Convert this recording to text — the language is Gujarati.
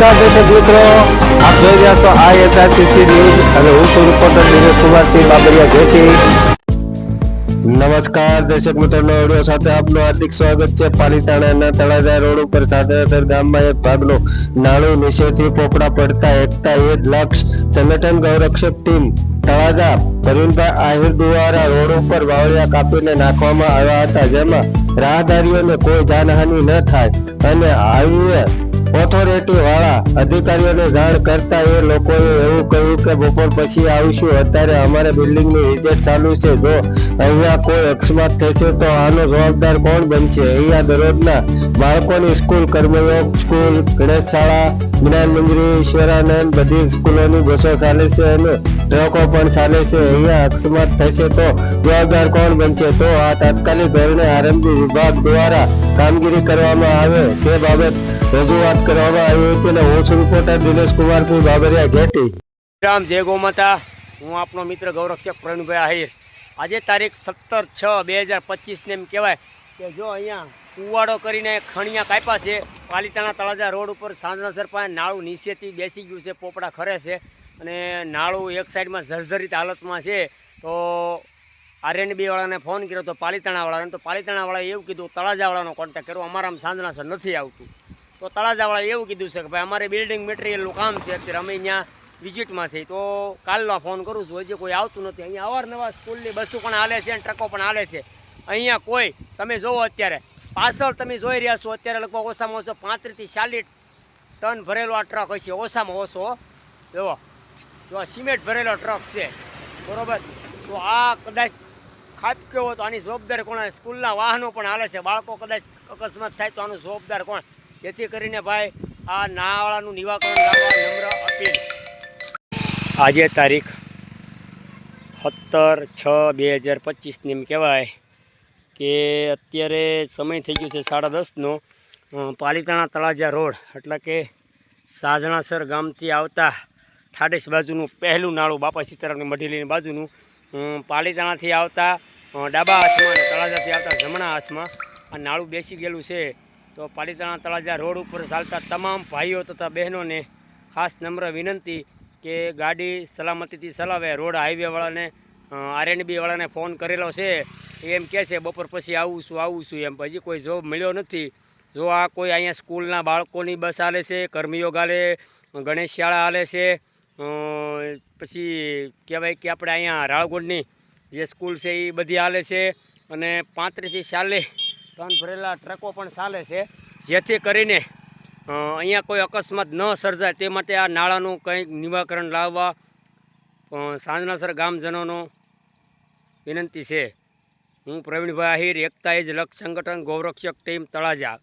નમસ્કાર દર્શક મિત્રો આપ જોઈ રહ્યા છો આ એસઆરસીસી ન્યૂઝ અને હું છું રિપોર્ટર દિનેશ કુમારસિંહ બાબરિયા જોશી. નમસ્કાર, દર્શક મિત્રોનો ઓડિયો સાથે આપનું હાર્દિક સ્વાગત છે. પાલીતાણાના તળાજા રોડ ઉપર સાદરાસર ગામમાં એક ભાગનો નાણું નીચેથી પોપડા પડતા એકતા એક લક્ષ સંગઠન ગૌરક્ષક ટીમ તળાજા પ્રવીણભાઈ આહિર દ્વારા રોડ ઉપર વાવડિયા કાપીને નાખવામાં આવ્યા હતા, જેમાં રાહદારીઓને કોઈ જાનહાનિ ન થાય અને હાઈવે ઓથોરિટી વાળા અધિકારીઓને જાણ કરતા એ લોકોએ એવું કહ્યું કે બપોર પછી આવીશું. અત્યારે અમારે બિલ્ડિંગનું વિઝિટ ચાલુ છે. જો અહીંયા કોઈ અકસ્માત થશે તો આનો જવાબદાર કોણ બનશે? અહીંયા દરરોજના બાળકોની સ્કૂલ, કર્મયોગ સ્કૂલ ગણેશ શાળા જ્ઞાન મંદિર, ઈશ્વરાનંદ બધી સ્કૂલોની બસો ચાલે છે અને ટ્રકો પણ ચાલે છે. અહીંયા અકસ્માત થશે તો જવાબદાર કોણ બનશે? તો આ તાત્કાલિક ધોરણે આરંભી વિભાગ દ્વારા કામગીરી કરવામાં આવે. તે બાબત રજૂઆત કરવામાં આવી હતી અને હું છું રિપોર્ટર દિનેશ કુમારસિંહ બાબરિયા ઘેટી રામ, જય ગૌમાતા. હું આપનો મિત્ર ગૌરક્ષક પ્રવીણભાઈ આહિર. આજે તારીખ સત્તર છ બે હજાર પચીસને એમ કહેવાય કે જો અહીંયા કુવાડો કરીને ખણિયા કાપ્યા છે, પાલિતાણા તળાજા રોડ ઉપર સાંજનાસર પાસે નાળું નીચેથી બેસી ગયું છે, પોપડા ખરે છે અને નાળું એક સાઈડમાં જર્જરિત હાલતમાં છે, તો આરએનબી વાળાને ફોન કર્યો તો પાલિતાણાવાળાને, તો પાલિતાણાવાળાએ એવું કીધું, તળાજાવાળાનો કોન્ટેક્ટ કર્યો અમારામાં સાંજનાસર નથી આવતું. તો તળાજાવાળાએ એવું કીધું છે કે ભાઈ, અમારે બિલ્ડિંગ મટીરિયલનું કામ છે અત્યારે, અમે અહીંયા વિઝિટમાં છે તો કાલનો ફોન કરું છું, હજી કોઈ આવતું નથી. અહીંયા અવારનવાર સ્કૂલની બસો પણ હાલે છે અને ટ્રકો પણ હાલે છે. અહીંયા કોઈ, તમે જોવો અત્યારે, પાછળ તમે જોઈ રહ્યા છો, અત્યારે લગભગ ઓછામાં ઓછો પાંત્રીસથી ચાલીસ ટન ભરેલો આ ટ્રક હશે, ઓછામાં ઓછો. જુઓ, જો સિમેન્ટ ભરેલો ટ્રક છે, બરોબર? તો આ કદાચ ખાબક્યો હોય તો આની જવાબદાર કોણ? સ્કૂલના વાહનો પણ હાલે છે. બાળકો કદાચ અકસ્માત થાય તો આનું જવાબદાર કોણ? જેથી કરીને ભાઈ આ નાવાળાનું નિવાકરણ લાવવા નમ્ર અપીલ. આજે તારીખ સત્તર છ બે હજાર પચીસની એમ કહેવાય કે અત્યારે સમય થઈ ગયો છે સાડા દસનો. પાલિતાણા તળાજા રોડ, એટલે કે સાજણાસર ગામથી આવતા ઠાડેસ બાજુનું પહેલું નાળું બાપા સીતારામની મઢીલીની બાજુનું. પાલીતાણાથી આવતા ડાબા હાથમાં અને તળાજાથી આવતા જમણા હાથમાં આ નાળું બેસી ગયેલું છે. તો પાલીતાણા તળાજા રોડ ઉપર ચાલતા તમામ ભાઈઓ તથા બહેનોને ખાસ નમ્ર વિનંતી કે ગાડી સલામતીથી ચલાવે. રોડ હાઈવેવાળાને આરએનબી વાળાને ફોન કરેલો છે. એમ કહે છે, બપોર પછી આવું છું આવું છું. એમ. હજી કોઈ જોબ મળ્યો નથી. જો આ કોઈ અહીંયા સ્કૂલના બાળકોની બસ હાલે છે કર્મયોગ હાલે ગણેશ શાળા હાલે છે પછી કહેવાય કે આપણે અહીંયા રાળગુંડની જે સ્કૂલ છે એ બધી હાલે છે. અને પાંત્રીસથી ચાલીસ ટન ભરેલા ટ્રકો પણ ચાલે છે જેથી કરીને અહીંયા કોઈ અકસ્માત ન સર્જાય તે માટે આ નાળાનું કંઈક નિવાકરણ લાવવા સાંજનાસર ગામજનોનો વિનંતી છે હું પ્રવીણભાઈ આહિર, એકતા એજ લક્ષ સંગઠન ગૌરક્ષક ટીમ તળાજા